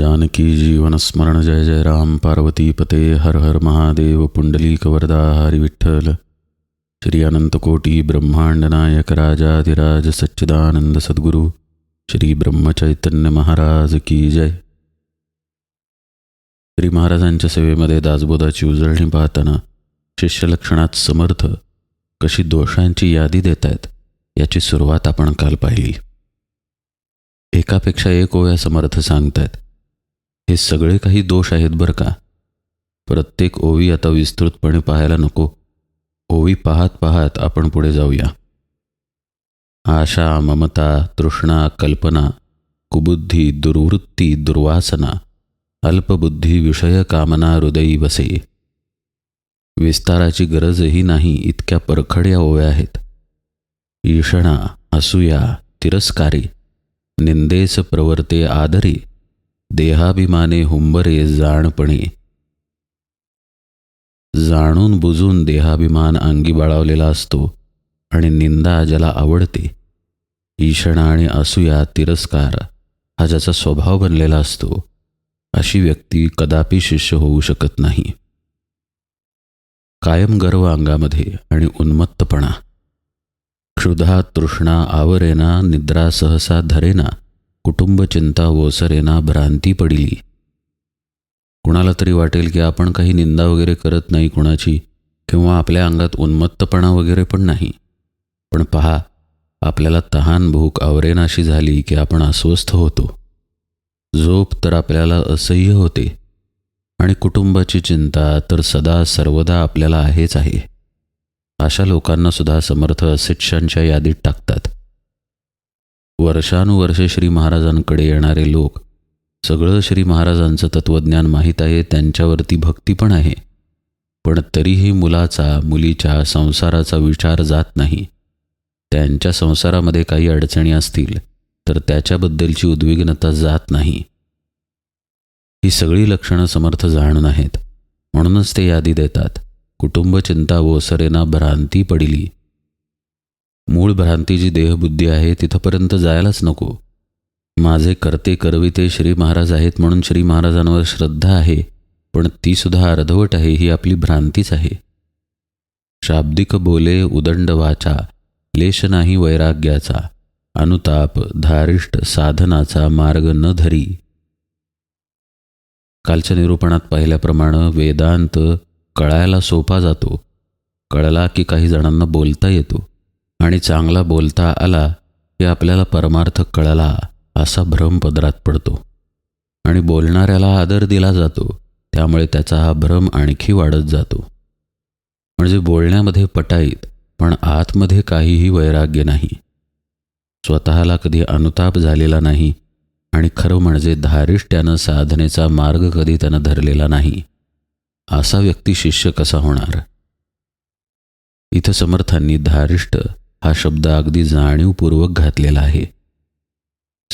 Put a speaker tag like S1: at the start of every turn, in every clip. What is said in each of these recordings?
S1: जानकी जीवनस्मरण जय जय राम। पार्वती पते हर हर महादेव। पुंडलीक वरदा हरी विठ्ठल। श्री अनंतकोटी ब्रह्मांड नायक राजाधिराज सच्चिदानंद सद्गुरू। श्री ब्रह्मचैतन्य महाराज की जय। श्री महाराजांच्या सेवेमध्ये दासबोधाची उजळणी पाहताना शिष्यलक्षणात समर्थ कशी दोषांची यादी देत आहेत याची सुरुवात आपण काल पाहिली. एकापेक्षा एक ओव्या समर्थ सांगतायत हे सगळे काही दोष आहेत बरं का? प्रत्येक ओवी आता विस्तृतपणे पाहायला नको. ओवी पाहत पाहत आपण पुढे जाऊया. आशा ममता तृष्णा कल्पना कुबुद्धी दुर्वृत्ती दुर्वासना अल्पबुद्धी विषय कामना हृदयी वसे विस्ताराची गरजही नाही इतक्या परखड्या ओव्या आहेत. ईषणा असूया तिरस्कारी. निंदेस प्रवर्ते आदरी. देहाभिमाने हुंबरे जाणपणे. जाणून बुजून देहाभिमान अंगी बाळावलेला असतो आणि निंदा ज्याला आवडते ईषणा आणि असूया तिरस्कार हा ज्याचा स्वभाव बनलेला असतो अशी व्यक्ती कदापि शिष्य होऊ शकत नाही. कायम गर्व अंगामध्ये आणि उन्मत्तपणा. क्षुधा तृष्णा आवरेना निद्रा सहसा धरेना कुटुंब चिंता ओसरेना भ्रांती पडिली. कुणाला तरी वाटेल की आपण काही निंदा वगैरे करत नाही कुणाची किंवा आपल्या अंगात उन्मत्तपणा वगैरे पण नाही. पण पहा आपल्याला तहान भूक आवरेनाशी झाली की आपण अस्वस्थ होतो. झोप तर आपल्याला असह्य होते. आणि कुटुंबाची चिंता तर सदा सर्वदा आपल्याला आहेच आहे. अशा लोकांना सुद्धा समर्थ अशिक्षांच्या यादीत टाकतात. वर्षानुवर्षे श्री महाराजांकडे येणारे लोक सगळं श्री महाराजांचं तत्त्वज्ञान माहीत आहे त्यांच्यावरती भक्ती पण आहे. पण तरीही मुलाचा मुलीच्या संसाराचा विचार जात नाही. त्यांच्या संसारामध्ये काही अडचणी असतील तर त्याच्याबद्दलची उद्विग्नता जात नाही. ही सगळी लक्षणं समर्थ जाणून आहेत. म्हणूनच ते यादी देतात. कुटुंब चिंता ओसरेना भ्रांती पडिली. मूळ भ्रांती जी देहबुद्धी आहे तिथंपर्यंत जायलाच नको. माझे करते करविते श्री महाराज आहेत म्हणून श्री महाराजांवर श्रद्धा आहे पण ती सुद्धा अर्धवट आहे ही आपली भ्रांतीच आहे. शाब्दिक बोले उदंड वाचा लेश नाही वैराग्याचा अनुताप धारिष्ट साधनाचा मार्ग न धरी. कालच्या निरूपणात पाहिल्याप्रमाणे वेदांत कळायला सोपा जातो कळला की काही जणांना बोलता येतो. आणि चांगला बोलता आला की आपल्याला परमार्थ कळला असा भ्रम पदरात पडतो. आणि बोलणाऱ्याला आदर दिला जातो त्यामुळे त्याचा हा भ्रम आणखी वाढत जातो. म्हणजे बोलण्यामध्ये पटाईत पण आतमध्ये काहीही वैराग्य नाही. स्वतःला कधी अनुताप झालेला नाही आणि खरं म्हणजे धारिष्ट्यानं साधनेचा मार्ग कधी त्यानं धरलेला नाही. असा व्यक्ती शिष्य कसा होणार? इथं समर्थांनी धारिष्ट हा शब्द अगदी जाणीवपूर्वक घातलेला आहे.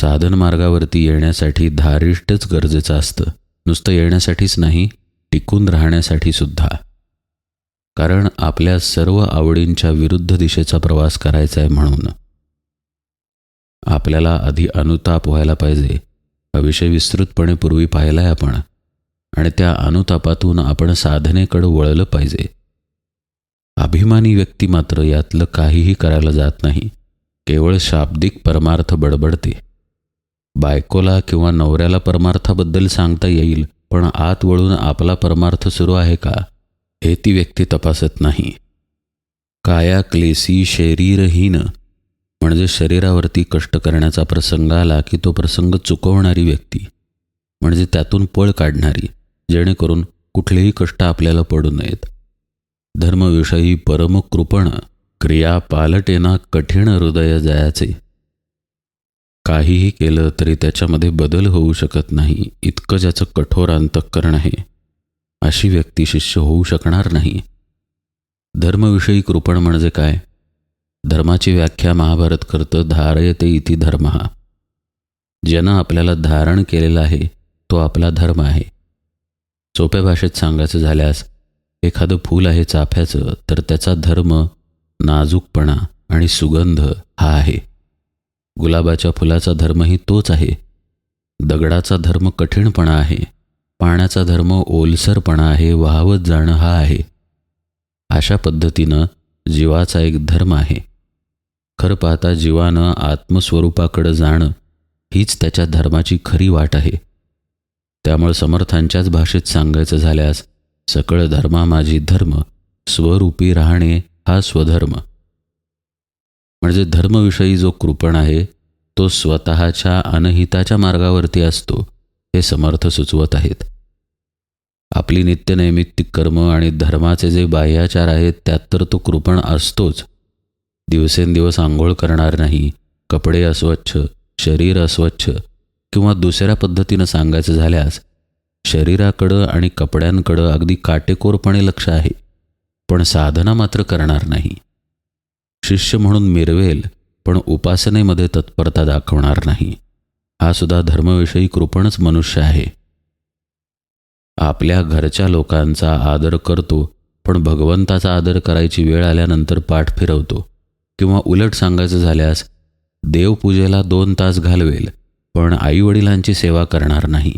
S1: साधन मार्गावरती येण्यासाठी धारिष्टच गरजेचं असतं. नुसतं येण्यासाठीच नाही टिकून राहण्यासाठी सुद्धा. कारण आपल्या सर्व आवडींच्या विरुद्ध दिशेचा प्रवास करायचा आहे म्हणून. आपल्याला आधी अनुताप व्हायला पाहिजे. हा विषय विस्तृतपणे पूर्वी पाहिला आहे आपण. आणि त्या अनुतापातून आपण साधनेकडं वळलं पाहिजे. अभिमानी व्यक्ती मात्र यातलं काहीही करायला जात नाही. केवळ शाब्दिक परमार्थ बडबडते. बायकोला किंवा नवऱ्याला परमार्थाबद्दल सांगता येईल पण आत वळून आपला परमार्थ सुरू आहे का हे ती व्यक्ती तपासत नाही. काया क्लेसी शरीरहीन म्हणजे शरीरावरती कष्ट करण्याचा प्रसंग आला की तो प्रसंग चुकवणारी व्यक्ती म्हणजे त्यातून पळ काढणारी जेणेकरून कुठलेही कष्ट आपल्याला पडू नयेत. धर्मविषयी परमकृपण क्रिया पालटेना कठीण हृदय जयाचे. काहीही केलं तरी त्याच्यामध्ये बदल होऊ शकत नाही इतकं ज्याचं कठोर अंतःकरण आहे. अशी व्यक्ती शिष्य होऊ शकणार नाही. धर्मविषयी कृपण म्हणजे काय? धर्माची व्याख्या महाभारत करतं धारयते इति धर्म. ज्यानं आपल्याला धारण केलेला आहे तो आपला धर्म आहे. सोप्या भाषेत सांगायचं झाल्यास एखादं फूल आहे चाफ्याचं तर त्याचा धर्म नाजूकपणा आणि सुगंध हा आहे. गुलाबाच्या फुलाचा धर्मही तोच आहे. दगडाचा धर्म कठीणपणा आहे. पाण्याचा धर्म ओलसरपणा आहे वाहवत जाणं हा आहे. अशा पद्धतीनं जीवाचा एक धर्म आहे. खरं पाहता जीवानं आत्मस्वरूपाकडं जाणं हीच त्याच्या धर्माची खरी वाट आहे. त्यामुळे समर्थांच्याच भाषेत सांगायचं झाल्यास सकळ धर्मा माझी धर्म स्वरूपी राहणे हा स्वधर्म. म्हणजे धर्मविषयी जो कृपण आहे तो स्वतःच्या अनहिताच्या मार्गावरती असतो हे समर्थ सुचवत आहेत. आपली नित्यनैमित्तिक कर्म आणि धर्माचे जे बाह्याचार आहेत त्यात तर तो कृपण असतोच. दिवसेंदिवस आंघोळ करणार नाही कपडे अस्वच्छ शरीर अस्वच्छ किंवा दुसऱ्या पद्धतीनं सांगायचं झाल्यास शरीराकडं आणि कपड्यांकडं अगदी काटेकोरपणे लक्ष आहे. पण साधना मात्र करणार नाही. शिष्य म्हणून मिरवेल पण उपासनेमध्ये तत्परता दाखवणार नाही. हा सुद्धा धर्मविषयी कृपणच मनुष्य आहे. आपल्या घरच्या लोकांचा आदर करतो पण भगवंताचा आदर करायची वेळ आल्यानंतर पाठ फिरवतो. किंवा उलट सांगायचं झाल्यास देवपूजेला दोन तास घालवेल पण आईवडिलांची सेवा करणार नाही.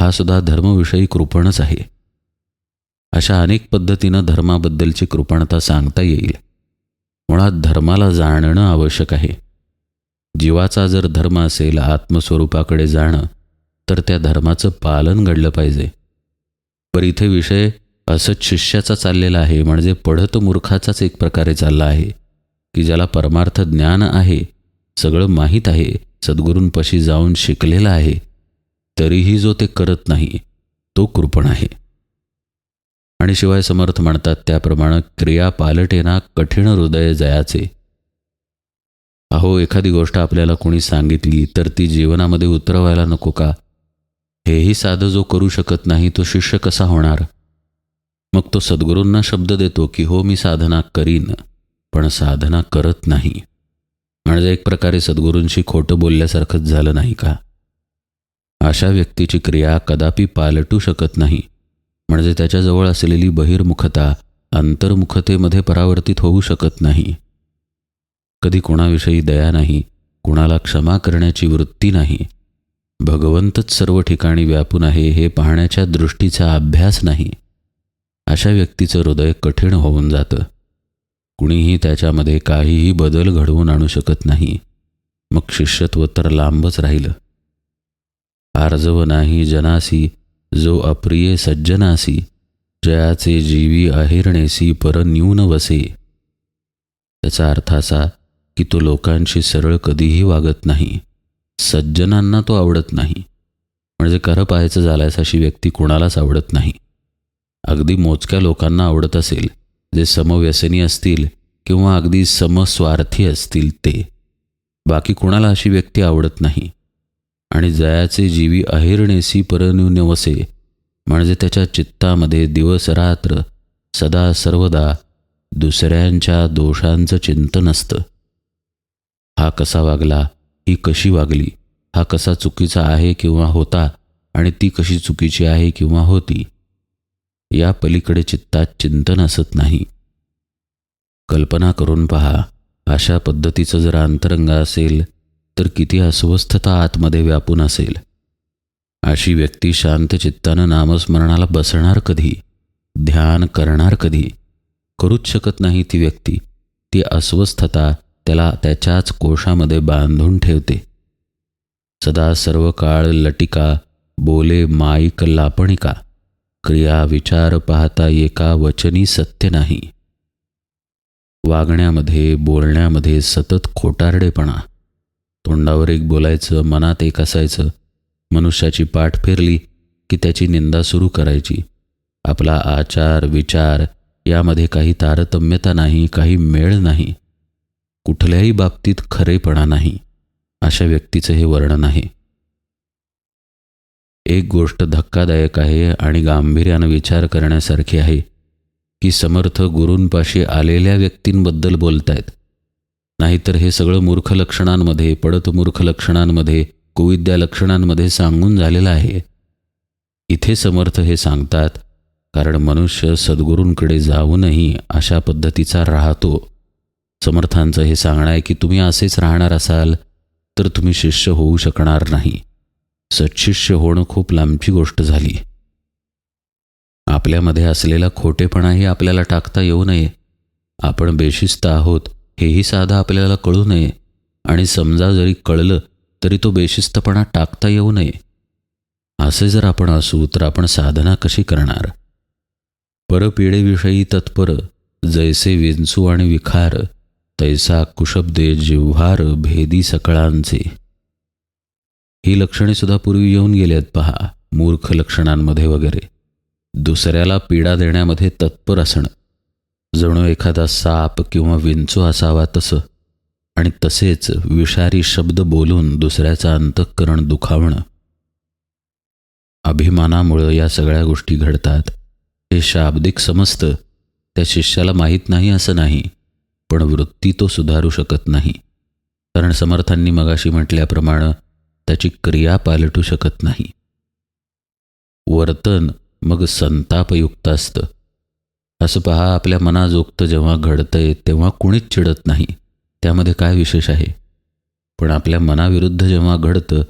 S1: हा सुद्धा धर्मविषयी कृपणच आहे. अशा अनेक पद्धतीनं धर्माबद्दलची कृपणता सांगता येईल. मुळात धर्माला जाणणं आवश्यक आहे. जीवाचा जर धर्म असेल आत्मस्वरूपाकडे जाणं तर त्या धर्माचं पालन घडलं पाहिजे. पर इथे विषय असंच शिष्याचा चाललेला आहे म्हणजे पढत मूर्खाचाच एक प्रकारे चालला आहे की ज्याला परमार्थ ज्ञान आहे सगळं माहीत आहे सद्गुरूंपाशी जाऊन शिकलेला आहे तरीही जो ते करत नाही तो कृपण आहे. आणि शिवाय समर्थ म्हणतात त्याप्रमाणे क्रिया पालटेना कठीण हृदय जयाचे. अहो एखादी गोष्ट आपल्याला कोणी सांगितली तर ती जीवनामध्ये उतरवायला नको का? हेही साधं जो करू शकत नाही तो शिष्य कसा होणार? मग तो सद्गुरूंना शब्द देतो की हो मी साधना करीन पण साधना करत नाही. म्हणजे एक प्रकारे सद्गुरूंशी खोटं बोलल्यासारखंच झालं नाही का? अशा व्यक्तीची क्रिया कदापि पालटू शकत नाही. म्हणजे त्याच्याजवळ असलेली बहिर्मुखता अंतर्मुखतेमध्ये परावर्तित होऊ शकत नाही. कधी कोणाविषयी दया नाही कुणाला क्षमा करण्याची वृत्ती नाही. भगवंतच सर्व ठिकाणी व्यापून आहे हे पाहण्याच्या दृष्टीचा अभ्यास नाही. अशा व्यक्तीचं हृदय कठीण होऊन जातं. कुणीही त्याच्यामध्ये काहीही बदल घडवून आणू शकत नाही. मग शिष्यत्व तर लांबच राहिलं. आर्जव नाही जनासी जो अप्रिय सज्जनासी जयाचे जीवी अहिरणेसी पर न्यून वसे. त्याचा अर्थ असा की तो लोकांशी सरळ कधीही वागत नाही. सज्जनांना तो आवडत नाही. म्हणजे खरं पाहायचं झाल्यास अशी व्यक्ती कुणालाच आवडत नाही. अगदी मोजक्या लोकांना आवडत असेल जे समव्यसनी असतील किंवा अगदी समस्वार्थी असतील ते. बाकी कुणाला अशी व्यक्ती आवडत नाही. आणि जयाचे जीवी अहिरणेसी परन्यून्य वसे म्हणजे त्याच्या चित्तामध्ये दिवस रात्र सदा सर्वदा दुसऱ्यांच्या दोषांचं चिंतन असतं. हा कसा वागला ही कशी वागली हा कसा चुकीचा आहे किंवा होता आणि ती कशी चुकीची आहे किंवा होती या पलीकडे चित्तात चिंतन असत नाही. कल्पना करून पहा अशा पद्धतीचं जर अंतरंग असेल तर किती अस्वस्थता आतमध्ये व्यापून असेल. अशी व्यक्ती शांत चित्तानं नामस्मरणाला बसणार कधी? ध्यान करणार कधी? करूच शकत नाही ती व्यक्ती. ती अस्वस्थता त्याला त्याच्याच कोशामध्ये बांधून ठेवते. सदा सर्व काळ लटिका बोले माईक लापणिका. क्रिया विचार पाहता एका वचनी सत्य नाही. वागण्यामध्ये बोलण्यामध्ये सतत खोटारडेपणा. तोंडावर एक बोलायचं मनात एक असायचं. मनुष्याची पाठ फिरली की त्याची निंदा सुरू करायची. आपला आचार विचार यामध्ये काही तारतम्यता नाही काही मेळ नाही. कुठल्याही बाबतीत खरेपणा नाही. अशा व्यक्तीचं हे वर्णन आहे. एक गोष्ट धक्कादायक आहे आणि गांभीर्यानं विचार करण्यासारखी आहे की समर्थ गुरूंपाशी आलेल्या व्यक्तींबद्दल बोलतायत. नाहीतर हे सगळं मूर्ख लक्षणांमध्ये पडत मूर्ख लक्षणांमध्ये कुविद्या लक्षणांमध्ये सांगून झालेलं आहे. इथे समर्थ हे सांगतात कारण मनुष्य सद्गुरूंकडे जाऊनही अशा पद्धतीचा राहतो. समर्थांचं हे सांगणं आहे की तुम्ही असेच राहणार असाल तर तुम्ही शिष्य होऊ शकणार नाही. सच्शिष्य होणं खूप लांबची गोष्ट झाली. आपल्यामध्ये असलेला खोटेपणाही आपल्याला टाकता येऊ नये. आपण बेशिस्त आहोत हेही साधं आपल्याला कळू नये आणि समजा जरी कळलं तरी तो बेशिस्तपणा टाकता येऊ नये. असे जर आपण असू तर आपण साधना कशी करणार? परपिढेविषयी तत्पर जैसे विंचू आणि विखार तैसा कुशब्दे जिव्हार भेदी सकळांचे. ही लक्षणे सुद्धा पूर्वी येऊन गेल्यात आहेत पहा मूर्ख लक्षणांमध्ये वगैरे. दुसऱ्याला पीडा देण्यामध्ये तत्पर असणं. जणू एखादा साप किंवा विंचू असावा तसं. आणि तसेच विषारी शब्द बोलून दुसऱ्याचं अंतःकरण दुखावणं. अभिमानामुळं या सगळ्या गोष्टी घडतात. हे शाब्दिक समजतं त्या शिष्याला माहीत नाही असं नाही पण वृत्ती तो सुधारू शकत नाही. कारण समर्थांनी मगाशी म्हटल्याप्रमाणे त्याची क्रिया पालटू शकत नाही. वर्तन मग संतापयुक्त असतं. असं पहा आपल्या मनाजोगतं जेव्हा घडतंय तेव्हा कुणीच चिडत नाही. त्यामध्ये काय विशेष आहे? पण आपल्या मनाविरुद्ध जेव्हा घडतं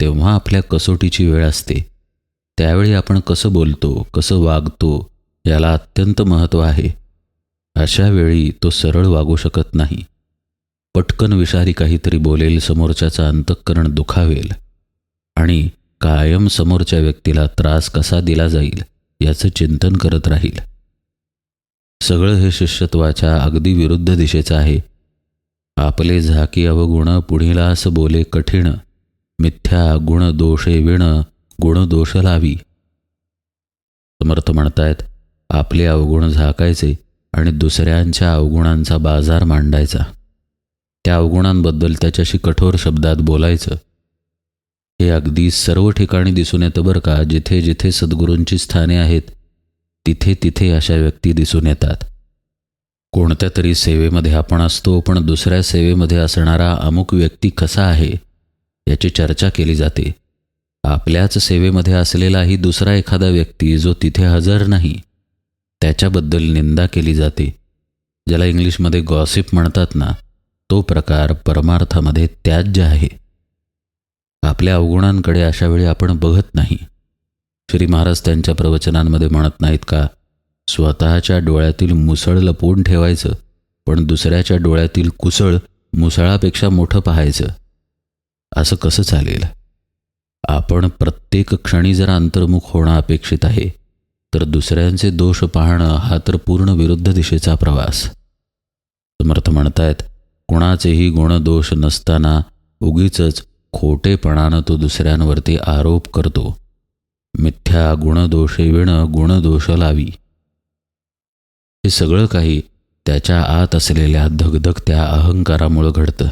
S1: तेव्हा आपल्या कसोटीची वेळ असते. त्यावेळी आपण कसं बोलतो कसं वागतो याला अत्यंत महत्त्व आहे. अशा वेळी तो सरळ वागू शकत नाही. पटकन विषारी काहीतरी बोलेल समोरच्याचं अंतःकरण दुखावेल. आणि कायम समोरच्या व्यक्तीला त्रास कसा दिला जाईल याचं चिंतन करत राहील. सगळं हे शिष्यत्वाच्या अगदी विरुद्ध दिशेचं आहे. आपले झाकी अवगुण पुढीला असं बोले कठीण. मिथ्या गुण दोषे विण गुण दोष लावी. समर्थ म्हणतायत आपले अवगुण झाकायचे आणि दुसऱ्यांच्या अवगुणांचा बाजार मांडायचा. त्या अवगुणांबद्दल त्याच्याशी कठोर शब्दात बोलायचं. हे अगदी सर्व ठिकाणी दिसून येतं बरं का जिथे जिथे सद्गुरूंची स्थाने आहेत तिथे तिथे अशा व्यक्ती दिसून येतात. कोणत्या तरी सेवेमध्ये आपण असतो पण दुसऱ्या सेवेमध्ये असणारा अमुक व्यक्ती कसा आहे याची चर्चा केली जाते. आपल्याच सेवेमध्ये असलेलाही दुसरा एखादा व्यक्ती जो तिथे हजर नाही त्याच्याबद्दल निंदा केली जाते. ज्याला इंग्लिशमध्ये गॉसिप म्हणतात ना तो प्रकार परमार्थामध्ये त्याज्य आहे. आपल्या अवगुणांकडे अशावेळी आपण बघत नाही. श्री महाराज त्यांच्या प्रवचनांमध्ये म्हणत नाहीत का? स्वतःच्या डोळ्यातील मुसळ लपवून ठेवायचं पण दुसऱ्याच्या डोळ्यातील कुसळ मुसळापेक्षा मोठं पाहायचं. असं कसं चालेल? आपण प्रत्येक क्षणी जर अंतर्मुख होणं अपेक्षित आहे तर दुसऱ्यांचे दोष पाहणं हा तर पूर्ण विरुद्ध दिशेचा प्रवास. समर्थ म्हणतायत कोणाचेही गुणदोष नसताना उगीच खोटेपणानं तो दुसऱ्यांवरती आरोप करतो. मिथ्या गुणदोषेविण गुणदोष लावी. हे सगळं काही त्याच्या आत असलेल्या धगधगत्या अहंकारामुळं घडतं.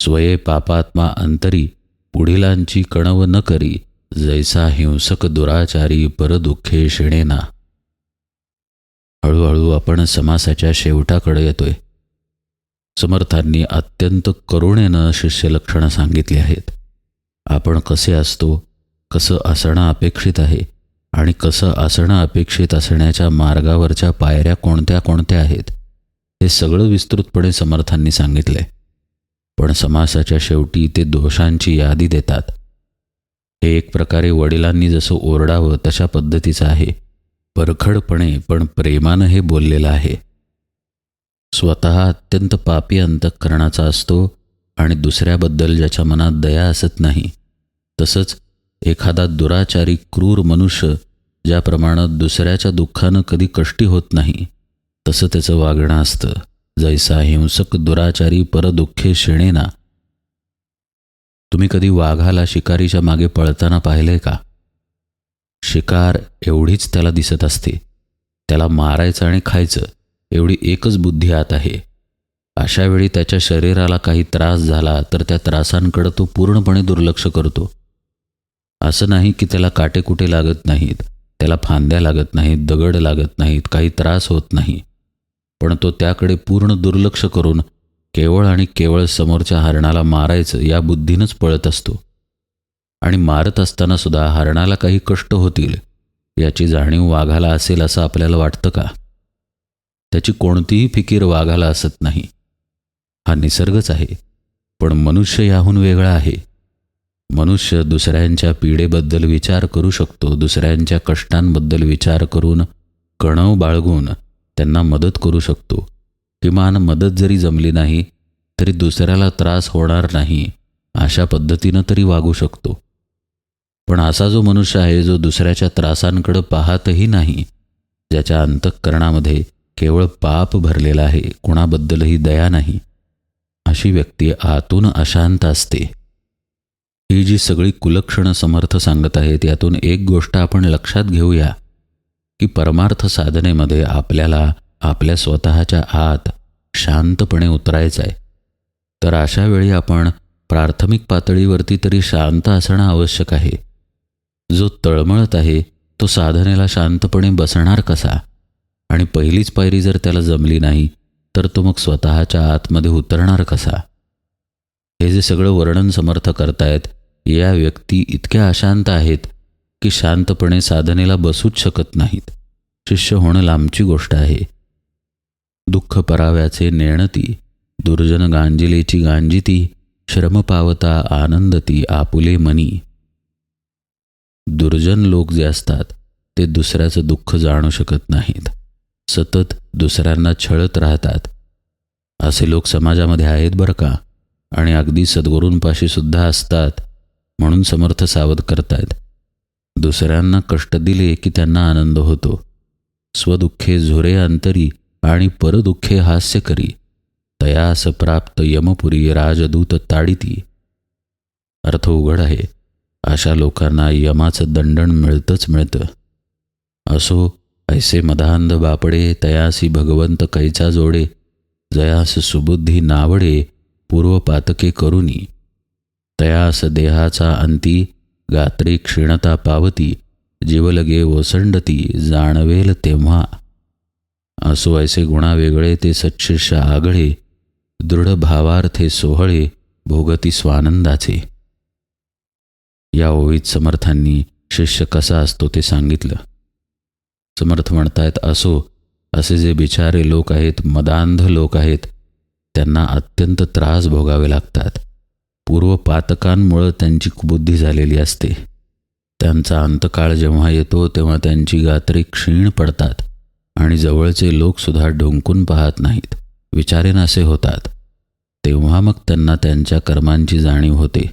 S1: स्वये पापात्मा अंतरी पुढिलांची कणव न करी जैसा हिंसक दुराचारी परदुःखे शिणेना हळूहळू आपण समासाच्या शेवटाकडे येतोय. समर्थांनी अत्यंत करुणेनं शिष्यलक्षणं सांगितली आहेत. आपण कसे असतो कसं असणं अपेक्षित आहे आणि कसं असणं अपेक्षित असण्याच्या मार्गावरच्या पायऱ्या कोणत्या कोणत्या आहेत हे सगळं विस्तृतपणे समर्थांनी सांगितले. पण समासाच्या शेवटी ते दोषांची यादी देतात. हे एक प्रकारे वडिलांनी जसं ओरडावं तशा पद्धतीचं आहे परखडपणे पण प्रेमानं हे बोललेलं आहे. स्वतः अत्यंत पापी अंतःकरणाचा असतो आणि दुसऱ्याबद्दल ज्याच्या मनात दया असत नाही तसंच एखादा दुराचारी क्रूर मनुष्य ज्याप्रमाणे दुसऱ्याच्या दुःखानं कधी कष्टी होत नाही तसं त्याचं वागणं असतं. जैसा हिंसक दुराचारी परदुःखे शिणेना. तुम्ही कधी वाघाला शिकारीच्या मागे पळताना पाहिलंय का? शिकार एवढीच त्याला दिसत असते. त्याला मारायचं आणि खायचं एवढी एकच बुद्धी आत आहे. अशावेळी त्याच्या शरीराला काही त्रास झाला तर त्या त्रासांकडं तो पूर्णपणे दुर्लक्ष करतो. असं नाही की त्याला काटे कुठे लागत नाहीत त्याला फांद्या लागत नाहीत दगड लागत नाहीत काही त्रास होत नाही. पण तो त्याकडे पूर्ण दुर्लक्ष करून केवळ आणि केवळ समोरच्या हरणाला मारायचं या बुद्धीनंच पळत असतो. आणि मारत असताना सुद्धा हरणाला काही कष्ट होतील याची जाणीव वाघाला असेल असं आपल्याला वाटतं का? त्याची कोणतीही फिकीर वाघाला असत नाही. हा निसर्गच आहे पण मनुष्य याहून वेगळा आहे. मनुष्य दुसऱ्यांच्या पीडेबद्दल विचार करू शकतो दुसऱ्यांच्या कष्टांबद्दल विचार करून कणव बाळगून त्यांना मदत करू शकतो. किमान मदत जरी जमली नाही तरी दुसऱ्याला त्रास होणार नाही अशा पद्धतीनं तरी वागू शकतो. पण असा जो मनुष्य आहे जो दुसऱ्याच्या त्रासांकडं पाहतही नाही ज्याच्या अंतःकरणामध्ये केवळ पाप भरलेला आहे कुणाबद्दलही दया नाही अशी व्यक्ती आतून अशांत असते. ही जी सगळी कुलक्षणं समर्थ सांगत आहेत यातून एक गोष्ट आपण लक्षात घेऊया की परमार्थ साधनेमध्ये आपल्याला आपल्या स्वतःच्या आत शांतपणे उतरायचं आहे तर अशा वेळी आपण प्राथमिक पातळीवरती तरी शांत असणं आवश्यक आहे. जो तळमळत आहे तो साधनेला शांतपणे बसणार कसा? आणि पहिलीच पायरी जर त्याला जमली नाही तर तो मग स्वतःच्या आतमध्ये उतरणार कसा? हे जे सगळं वर्णन समर्थ करतायत या व्यक्ती इतक्या अशांत आहेत की शांतपणे साधनेला बसूच शकत नाहीत. शिष्य होणं लांबची गोष्ट आहे. दुःख पराव्याचे नेणती दुर्जन गांजिलेची गांजिती श्रम पावता आनंदती आपुले मनी. दुर्जन लोक जे असतात ते दुसऱ्याचं दुःख जाणू शकत नाहीत. सतत दुसऱ्यांना छळत राहतात. असे लोक समाजामध्ये आहेत बरं का? आणि अगदी सद्गुरूंपाशी सुद्धा असतात. म्हणून समर्थ सावध करतायत. दुसऱ्यांना कष्ट दिले की त्यांना आनंद होतो. स्वदुःखे झुरे अंतरी आणि परदुःखे हास्य करी. तयास प्राप्त यमपुरी राजदूत ताडिती. अर्थ उघड आहे. अशा लोकांना यमाचं दंडण मिळतंच मिळतं. असो ऐसे मदांध बापडे तयासी भगवंत कैचा जोडे जयास सुबुद्धी नावडे पूर्वपातके करुनी. तयास देहाचा अंती गात्री क्षीणता पावती जीवलगे ओसंडती जाणवेल तेव्हा. असो ऐसे गुणा वेगळे ते सच्छिष्य आगळे दृढ भावार्थे सोहळे भोगती स्वानंदाचे. या ओळीत समर्थांनी शिष्य कसा असतो ते सांगितलं. समर्थ म्हणतायत असो असे जे बिचारे लोक आहेत मदांध लोक आहेत त्यांना अत्यंत त्रास भोगावे लागतात. पूर्वपातकांमुळं त्यांची कुबुद्धी झालेली असते. त्यांचा अंतकाळ जेव्हा येतो तेव्हा त्यांची गात्री क्षीण पडतात आणि जवळचे लोकसुद्धा ढोंकून पाहत नाहीत. विचारेन असे होतात. तेव्हा मग त्यांना त्यांच्या कर्मांची जाणीव होते.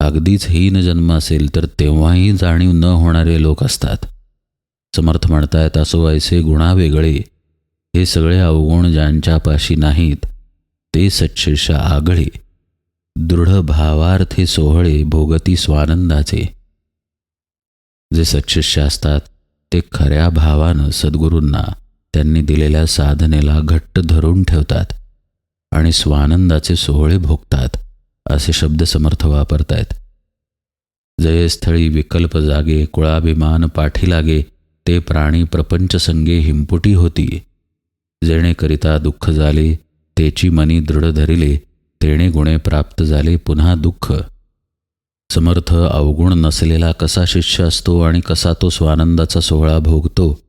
S1: अगदीच हीन जन्म असेल तर तेव्हाही जाणीव न होणारे लोक असतात. समर्थ म्हणतायत असो ऐसे गुणा वेगळे. हे सगळे अवगुण ज्यांच्यापाशी नाहीत ते सच्छिष्य आगळे. दृढ भावार्थी सोहळे भोगती स्वानंदाचे. जे सच्छिष्य असतात ते खऱ्या भावानं सद्गुरूंना त्यांनी दिलेल्या साधनेला घट्ट धरून ठेवतात आणि स्वानंदाचे सोहळे भोगतात असे शब्द समर्थ वापरतायत. जयस्थळी विकल्प जागे कुळाभिमान पाठी लागे ते प्राणी प्रपंच संगे हिंपुटी होती. जेणेकरिता दुःख झाले तेची मनी दृढ धरिले तेणे गुणे प्राप्त झाले पुन्हा दुःख. समर्थ अवगुण नसलेला कसा शिष्य असतो आणि कसा तो स्वानंदाचा सोहळा भोगतो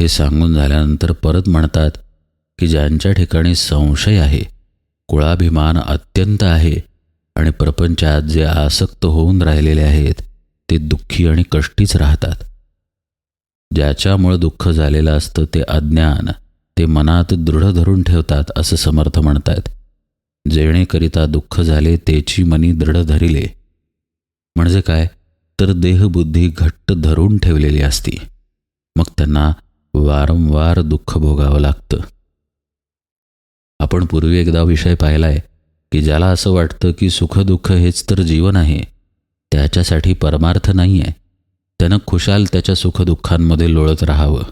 S1: हे सांगून झाल्यानंतर परत म्हणतात की ज्यांच्या ठिकाणी संशय आहे कुळाभिमान अत्यंत आहे आणि प्रपंचात जे आसक्त होऊन राहिलेले आहेत ते दुःखी आणि कष्टीच राहतात. ज्याच्यामुळं दुःख झालेलं असतं ते अज्ञान ते मनात दृढ धरून ठेवतात असं समर्थ म्हणतात. जेणेकरिता दुःख झाले तेची मनी दृढ धरिले. म्हणजे काय? तर देहबुद्धी घट्ट धरून ठेवलेली असती. मग त्यांना वारंवार दुःख भोगावं लागतं. आपण पूर्वी एकदा विषय पाहिलाय की ज्याला असं वाटतं की सुखदुःख हेच तर जीवन आहे त्याच्यासाठी परमार्थ नाही आहे त्यानं खुशाल त्याच्या सुखदुःखांमध्ये लोळत राहावं.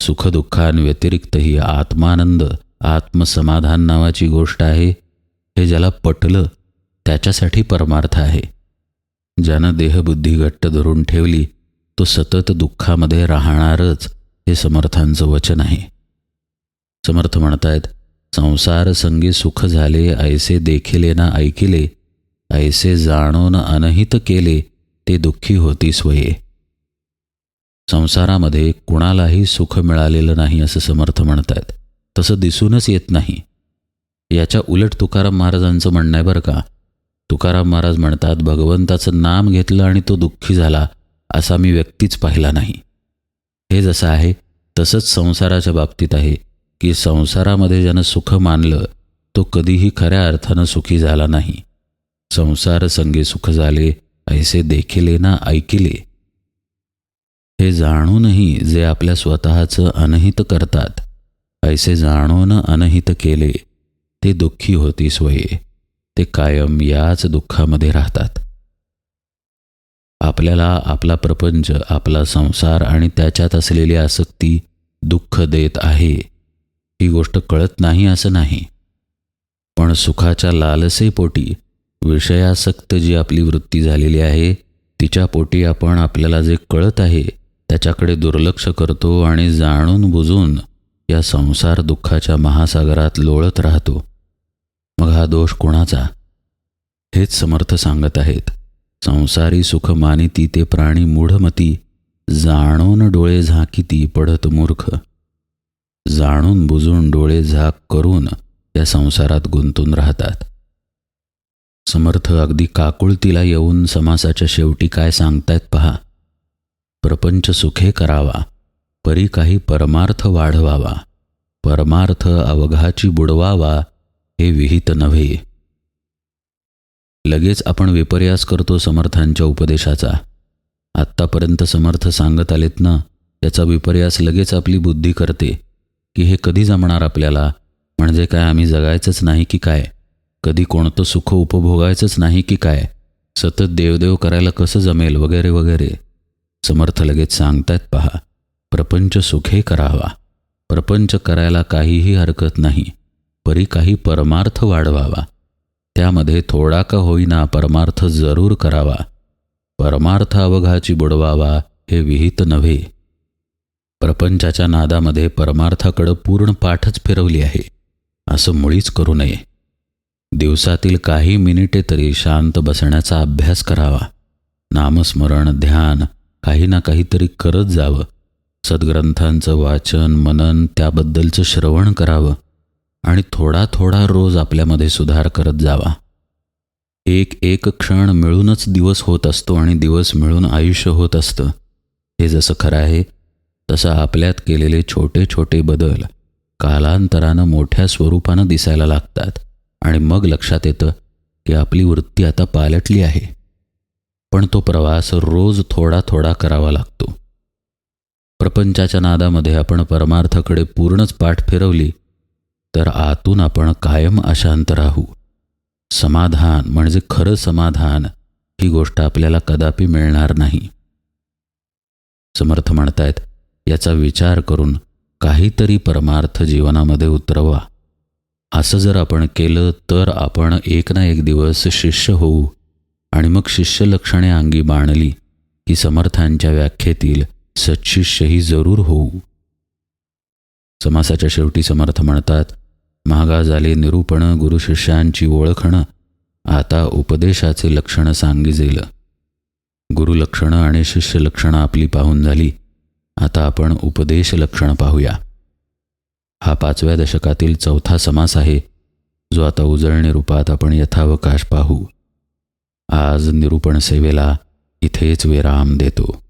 S1: सुखदुःखांव्यतिरिक्तही आत्मानंद आत्मसमाधान नावाची गोष्ट आहे. हे ज्याला पटलं त्याच्यासाठी परमार्थ आहे. ज्यानं देहबुद्धी घट्ट धरून ठेवली तो सतत दुःखामध्ये राहणारच हे समर्थांचं वचन आहे. समर्थ म्हणतायत संसार संगी सुख झाले ऐसे देखिले ना ऐकिले ऐसे जाणून अनहित केले ते दुःखी होती स्वये. संसारामध्ये कुणालाही सुख मिळालेलं नाही असं समर्थ म्हणतायत. तसं दिसूनच येत नाही. याच्या उलट तुकाराम महाराजांचं म्हणणं आहे बरं का तुकाराम महाराज म्हणतात भगवंताचं नाम घेतलं आणि तो दुःखी झाला असा मी व्यक्तीच पाहिला नाही. हे जसं आहे तसंच संसाराच्या बाबतीत आहे की संसारामध्ये ज्यानं सुख मानलं तो कधीही खऱ्या अर्थानं सुखी झाला नाही. संसार संगे सुख झाले ऐसे देखिले ना ऐकिले. हे जाणूनही जे आपल्या स्वतःचं अनहित करतात ऐसे जाणून अनहित केले. ते दुःखी होती स्वये ते कायम याच दुःखामध्ये राहतात. आपल्याला आपला प्रपंच आपला संसार आणि त्याच्यात असलेली आसक्ती दुःख देत आहे. ही गोष्ट कळत नाही असं नाही. पण सुखाच्या लालसेपोटी विषयासक्त जी आपली वृत्ती झालेली आहे तिच्या पोटी आपण आपल्याला जे कळत आहे त्याच्याकडे दुर्लक्ष करतो आणि जाणून बुजून या संसार दुःखाच्या महासागरात लोळत राहतो. मग हा दोष कोणाचा? हेच समर्थ सांगत आहेत. संसारी सुख मानिती ते प्राणी मूढमती जाणून डोळे झाकिती पडत मूर्ख. जाणून बुजून डोळे झाक करून या संसारात गुंतून राहतात. समर्थ अगदी काकुळतीला येऊन समासाच्या शेवटी काय सांगतायत पहा. प्रपंच सुखे करावा. परी काही परमार्थ वाढवावा. परमार्थ अवघाची बुडवावा हे विहित नव्हे. लगेच आपण विपर्यास करतो समर्थांच्या उपदेशाचा. आत्तापर्यंत समर्थ सांगत आलेत ना त्याचा विपर्यास लगेच आपली बुद्धी करते. की हे कधी जमणार आपल्याला? म्हणजे काय आम्ही जगायचंच नाही की काय? कधी कोणतं सुख उपभोगायचंच नाही की काय? सतत देवदेव करायला कसं जमेल? वगैरे वगैरे. समर्थ लगेच सांगतायत पहा. प्रपंच सुखे करावा. प्रपंच करायला काहीही हरकत नाही. परी काही परमार्थ वाढवावा. त्यामध्ये थोडा का होईना परमार्थ जरूर करावा. परमार्थ अवघाची बुडवावा हे विहित नव्हे. प्रपंचाच्या नादामध्ये परमार्थाकडं पूर्ण पाठच फिरवली आहे. असं मुळीच करू नये. दिवसातील काही मिनिटे तरी शांत बसण्याचा अभ्यास करावा. नामस्मरण ध्यान काही ना काहीतरी करत जावं. सद्ग्रंथांचं वाचन मनन त्याबद्दलचं श्रवण करावं आणि थोडा थोडा रोज आपल्यामध्ये सुधार करत जावा. एक एक क्षण मिळूनच दिवस होत असतो आणि दिवस मिळून आयुष्य होत असतं. हे जसं खरं आहे तसं आपल्यात केलेले छोटे छोटे बदल कालांतरानं मोठ्या स्वरूपानं दिसायला लागतात आणि मग लक्षात येतं की आपली वृत्ती आता पालटली आहे. पण तो प्रवास रोज थोडा थोडा करावा लागतो. प्रपंचाच्या नादामध्ये आपण परमार्थाकडे पूर्णच पाठ फिरवली तर आतून आपण कायम अशांत राहू. समाधान म्हणजे खरं समाधान ही गोष्ट आपल्याला कदापि मिळणार नाही. समर्थ म्हणतायत याचा विचार करून काहीतरी परमार्थ जीवनामध्ये उतरवा. असं जर आपण केलं तर आपण एक ना एक दिवस शिष्य होऊ. आणि मग शिष्य लक्षणे अंगी बाणली ही समर्थांच्या व्याख्येतील सच्शिष्यही जरूर होऊ. समासाच्या शेवटी समर्थ म्हणतात महागा झाले निरूपण गुरुशिष्यांची ओळखणं आता उपदेशाचे लक्षणं सांगिजेल. गुरुलक्षणं आणि शिष्य लक्षणं आपली पाहून झाली आता आपण उपदेश लक्षणं पाहूया. हा पाचव्या दशकातील चौथा समास आहे जो आता उजळणी रूपात आपण यथावकाश पाहू. आज निरूपण सेवेला इथेच विराम देतो.